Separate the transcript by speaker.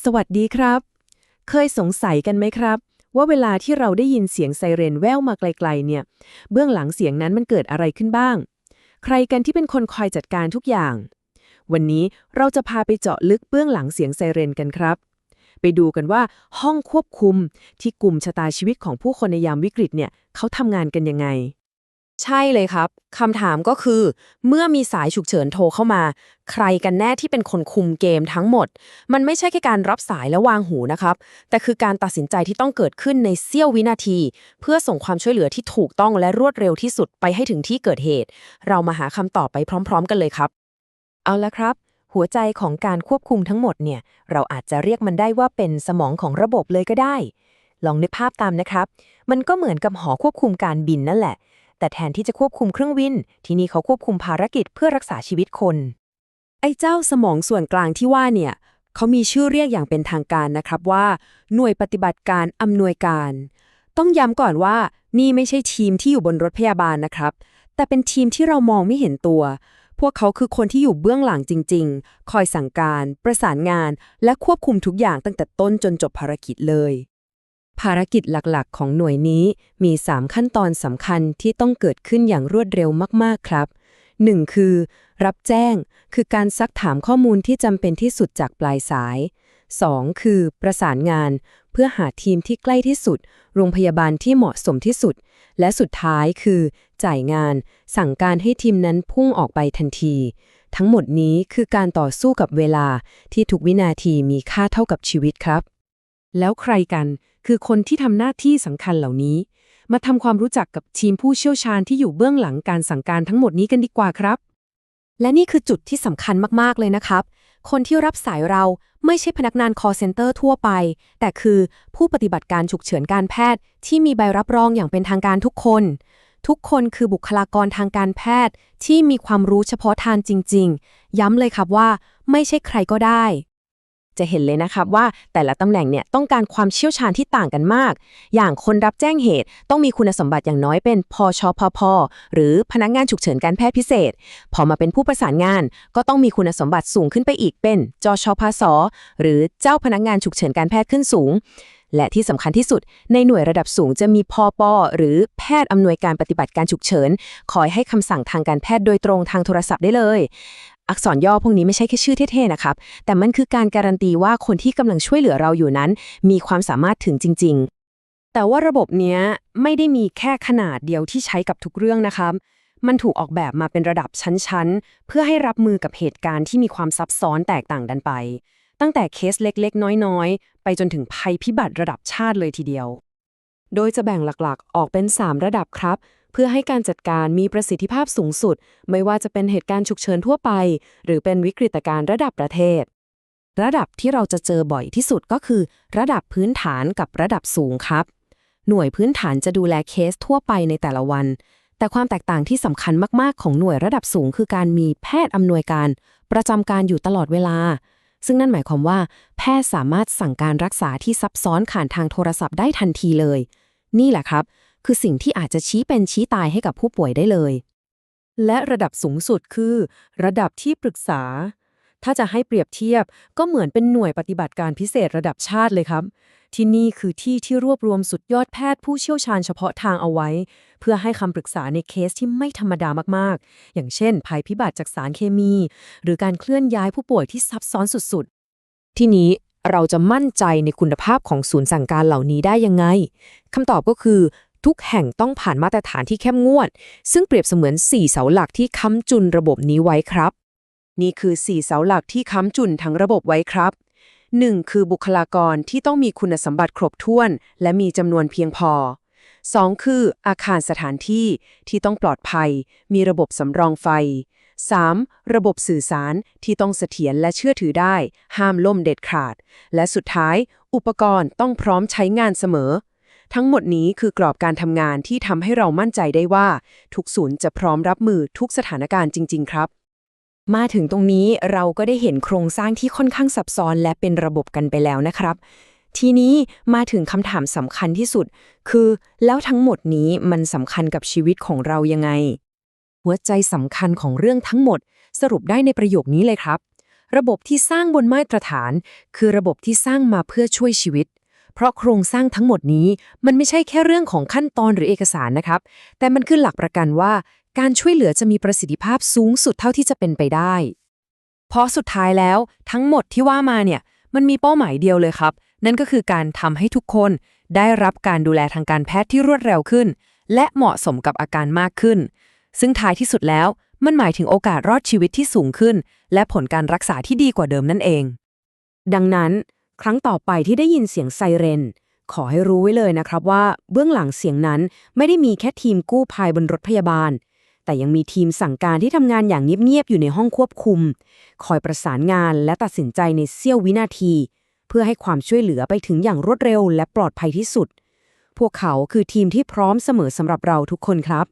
Speaker 1: สวัสดีครับ เคยสงสัยกันไหมครับ ว่าเวลาที่เราได้ยินเสียงไซเรนแว่วมาไกลๆเนี่ย เบื้องหลังเสียงนั้นมันเกิดอะไรขึ้นบ้าง ใครกันที่เป็นคนคอยจัดการทุกอย่าง วันนี้เราจะพาไปเจาะลึกเบื้องหลังเสียงไซเรนกันครับ ไปดูกันว่าห้องควบคุมที่กลุ่มชะตาชีวิตของผู้คนในยามวิกฤตเนี่ยเขาทำงานกันยังไง
Speaker 2: ใช่เลยครับ คำถามก็คือ เมื่อมีสายฉุกเฉินโทรเข้ามา ใครกันแน่ที่เป็นคนคุมเกมทั้งหมด มันไม่ใช่แค่การรับสายและวางหูนะครับ แต่คือการตัดสินใจที่ต้องเกิดขึ้นในเสี้ยววินาที เพื่อส่งความช่วยเหลือที่ถูกต้องและรวดเร็วที่สุดไปให้ถึงที่เกิดเหตุ เรามาหาคำตอบไปพร้อม ๆ กันเลยครับ
Speaker 3: เอาละครับ หัวใจของการควบคุมทั้งหมดเนี่ย เราอาจจะเรียกมันได้ว่าเป็นสมองของระบบเลยก็ได้ ลองนึกภาพตามนะครับ มันก็เหมือนกับหอควบคุมการบินนั่นแหละ แต่แทนที่จะควบคุมเครื่องบิน ที่นี่เขาควบคุมภารกิจเพื่อรักษาชีวิตคน
Speaker 2: ไอ้เจ้าสมองส่วนกลางที่ว่าเนี่ยเขามีชื่อเรียกอย่างเป็นทางการนะครับว่า หน่วยปฏิบัติการอำนวยการ ต้องย้ำก่อนว่านี่ไม่ใช่ทีมที่อยู่บนรถพยาบาลนะครับ แต่เป็นทีมที่เรามองไม่เห็นตัว พวกเขาคือคนที่อยู่เบื้องหลังจริง ๆ คอยสั่งการ ประสานงาน และควบคุมทุกอย่างตั้งแต่ต้นจนจบภารกิจเลย
Speaker 3: ภารกิจหลักๆ ของหน่วยนี้มี 3 ขั้นตอนสำคัญที่ต้องเกิดขึ้นอย่างรวดเร็วมากๆครับ 1. คือ รับแจ้ง คือการซักถามข้อมูลที่จำเป็นที่สุดจากปลายสาย 2. คือ ประสานงาน เพื่อหาทีมที่ใกล้ที่สุด โรงพยาบาลที่เหมาะสมที่สุด และสุดท้ายคือ จ่ายงาน สั่งการให้ทีมนั้นพุ่งออกไปทันที ทั้งหมดนี้คือการต่อสู้กับเวลาที่ทุกวินาทีมีค่าเท่ากับชีวิตครับ
Speaker 1: แล้วใครกัน คือคนที่ทำหน้าที่สำคัญเหล่านี้ มาทำความรู้จักกับทีมผู้เชี่ยวชาญที่อยู่เบื้องหลังการสั่งการทั้งหมดนี้กันดีกว่าครับ
Speaker 2: และนี่คือจุดที่สำคัญมากๆเลยนะครับ คนที่รับสายเราไม่ใช่พนักงาน call center ทั่วไป แต่คือผู้ปฏิบัติการฉุกเฉินการแพทย์ ที่มีใบรับรองอย่างเป็นทางการทุกคน ทุกคนคือบุคลากรทางการแพทย์ ที่มีความรู้เฉพาะทางจริง ๆ ย้ำเลยครับว่า ไม่ใช่ใครก็ได้
Speaker 1: จะเห็นเลยนะครับว่าแต่ละตำแหน่งเนี่ยต้องการความเชี่ยวชาญที่ต่างกันมาก อย่างคนรับแจ้งเหตุต้องมีคุณสมบัติอย่างน้อยเป็นพชพพหรือพนักงานฉุกเฉินการแพทย์พิเศษ พอมาเป็นผู้ประสานงาน ก็ต้องมีคุณสมบัติสูงขึ้นไปอีกเป็นจชพสหรือเจ้าพนักงานฉุกเฉินการแพทย์ขึ้นสูง และที่สำคัญที่สุด ในหน่วยระดับสูงจะมีพอปอหรือแพทย์อำนวยการปฏิบัติการฉุกเฉิน คอยให้คำสั่งทางการแพทย์โดยตรงทางโทรศัพท์ได้เลย อักษรย่อพวกนี้ไม่ใช่แค่ชื่อเท่ๆนะครับ แต่มันคือการการันตีว่าคนที่กำลังช่วยเหลือเราอยู่นั้น มีความสามารถถึงจริง ๆ
Speaker 2: แต่ว่าระบบเนี้ยไม่ได้มีแค่ขนาดเดียวที่ใช้กับทุกเรื่องนะครับมันถูกออกแบบมาเป็นระดับชั้น ๆ เพื่อให้รับมือกับเหตุการณ์ที่มีความซับซ้อนแตกต่างกันไป ตั้งแต่เคสเล็กๆ น้อยๆ ไปจนถึงภัยพิบัติระดับชาติเลยทีเดียว
Speaker 1: โดยจะแบ่งหลักๆ ออกเป็น 3 ระดับครับ เพื่อให้การจัดการมีประสิทธิภาพสูงสุด ไม่ว่าจะเป็นเหตุการณ์ฉุกเฉินทั่วไป หรือเป็นวิกฤตการณ์ระดับประเทศ ระดับที่เราจะเจอบ่อยที่สุดก็คือ ระดับพื้นฐานกับระดับสูงครับ หน่วยพื้นฐานจะดูแลเคสทั่วไปในแต่ละวันแต่ความแตกต่างที่สำคัญมาก ๆ ของหน่วยระดับสูง คือการมีแพทย์อำนวยการ ประจำการอยู่ตลอดเวลา ซึ่งนั่นหมายความว่า แพทย์สามารถสั่งการรักษาที่ซับซ้อนผ่านทางโทรศัพท์ได้ทันทีเลย นี่แหละครับ คือสิ่งที่อาจจะชี้เป็นชี้ตายให้กับผู้ป่วยได้เลย และระดับสูงสุดคือ ระดับที่ปรึกษา ถ้าจะให้เปรียบเทียบ ก็เหมือนเป็นหน่วยปฏิบัติการพิเศษระดับชาติเลยครับ ที่นี่คือที่ที่รวบรวมสุดยอดแพทย์ผู้เชี่ยวชาญเฉพาะทางเอาไว้ เพื่อให้คำปรึกษาในเคสที่ไม่ธรรมดามากๆ อย่างเช่น ภัยพิบัติจากสารเคมี หรือการเคลื่อนย้ายผู้ป่วยที่ซับซ้อนสุดๆ ที่นี้เราจะมั่นใจในคุณภาพของศูนย์สั่งการเหล่านี้ได้ยังไงคำตอบก็คือทุกแห่งต้องผ่านมาตรฐานที่เข้มงวด ซึ่งเปรียบเสมือน 4 เสาหลักที่ค้ำจุนระบบนี้ไว้ครับ นี่คือ 4 เสาหลักที่ค้ำจุนทั้งระบบไว้ครับ 1. คือบุคลากรที่ต้องมีคุณสมบัติครบถ้วน และมีจำนวนเพียงพอ 2. คืออาคารสถานที่ที่ต้องปลอดภัย มีระบบสำรองไฟ 3. ระบบสื่อสารที่ต้องเสถียรและเชื่อถือได้ ห้ามล่มเด็ดขาด และสุดท้าย อุปกรณ์ต้องพร้อมใช้งานเสมอ ทั้งหมดนี้คือกรอบการทำงานที่ทำให้เรามั่นใจได้ว่า ทุกศูนย์จะพร้อมรับมือทุกสถานการณ์จริง ๆ ครับ
Speaker 3: มาถึงตรงนี้เราก็ได้เห็นโครงสร้างที่ค่อนข้างซับซ้อนและเป็นระบบกันไปแล้วนะครับ ทีนี้มาถึงคำถามสำคัญที่สุด คือ แล้วทั้งหมดนี้มันสำคัญกับชีวิตของเรายังไง หัวใจสำคัญของเรื่องทั้งหมด สรุปได้ในประโยคนี้เลยครับ
Speaker 1: ระบบที่สร้างบนมาตรฐาน คือระบบที่สร้างมาเพื่อช่วยชีวิต เพราะโครงสร้างทั้งหมดนี้มันไม่ใช่แค่เรื่องของขั้นตอนหรือเอกสารนะครับ แต่มันคือหลักประกันว่า การช่วยเหลือจะมีประสิทธิภาพสูงสุดเท่าที่จะเป็นไปได้
Speaker 2: เพราะสุดท้ายแล้วทั้งหมดที่ว่ามาเนี่ยมันมีเป้าหมายเดียวเลยครับ นั่นก็คือการทำให้ทุกคนได้รับการดูแลทางการแพทย์ที่รวดเร็วขึ้น และเหมาะสมกับอาการมากขึ้น ซึ่งท้ายที่สุดแล้วมันหมายถึงโอกาสรอดชีวิตที่สูงขึ้น และผลการรักษาที่ดีกว่าเดิมนั่นเอง
Speaker 1: ดังนั้น ครั้งต่อไปที่ได้ยินเสียงไซเรน ขอให้รู้ไว้เลยนะครับว่า เบื้องหลังเสียงนั้นไม่ได้มีแค่ทีมกู้ภัยบนรถพยาบาล แต่ยังมีทีมสั่งการที่ทำงานอย่างเงียบๆอยู่ในห้องควบคุม คอยประสานงานและตัดสินใจในเสี้ยววินาที เพื่อให้ความช่วยเหลือไปถึงอย่างรวดเร็วและปลอดภัยที่สุด พวกเขาคือทีมที่พร้อมเสมอสำหรับเราทุกคนครับ